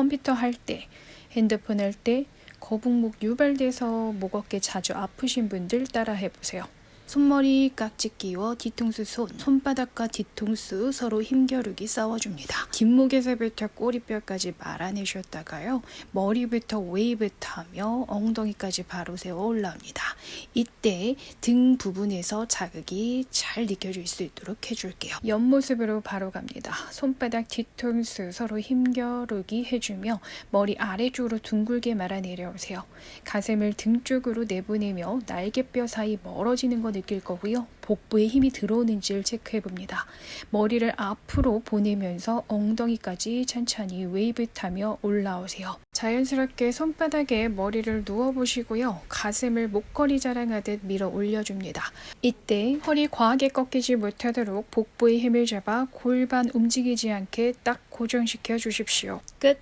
컴퓨터 할 때, 핸드폰 할 때, 거북목 유발돼서 목 어깨 자주 아프신 분들 따라 해보세요. 손머리 깍지 끼워 뒤통수 손, 손바닥과 뒤통수 서로 힘겨루기 싸워줍니다. 뒷목에서부터 꼬리뼈까지 말아내셨다가요. 머리부터 웨이부터 하며 엉덩이까지 바로 세워 올라옵니다. 이때 등 부분에서 자극이 잘 느껴질 수 있도록 해줄게요. 옆모습으로 바로 갑니다. 손바닥 뒤통수 서로 힘겨루기 해주며 머리 아래쪽으로 둥글게 말아 내려오세요. 가슴을 등 쪽으로 내보내며 날개뼈 사이 멀어지는 거 느낄 거고요. 복부에 힘이 들어오는지를 체크해 봅니다. 머리를 앞으로 보내면서 엉덩이까지 천천히 웨이브 타며 올라오세요. 자연스럽게 손바닥에 머리를 누워 보시고요. 가슴을 목걸이 자랑하듯 밀어 올려줍니다. 이때 허리 과하게 꺾이지 못하도록 복부의 힘을 잡아 골반 움직이지 않게 딱 고정시켜 주십시오. 끝!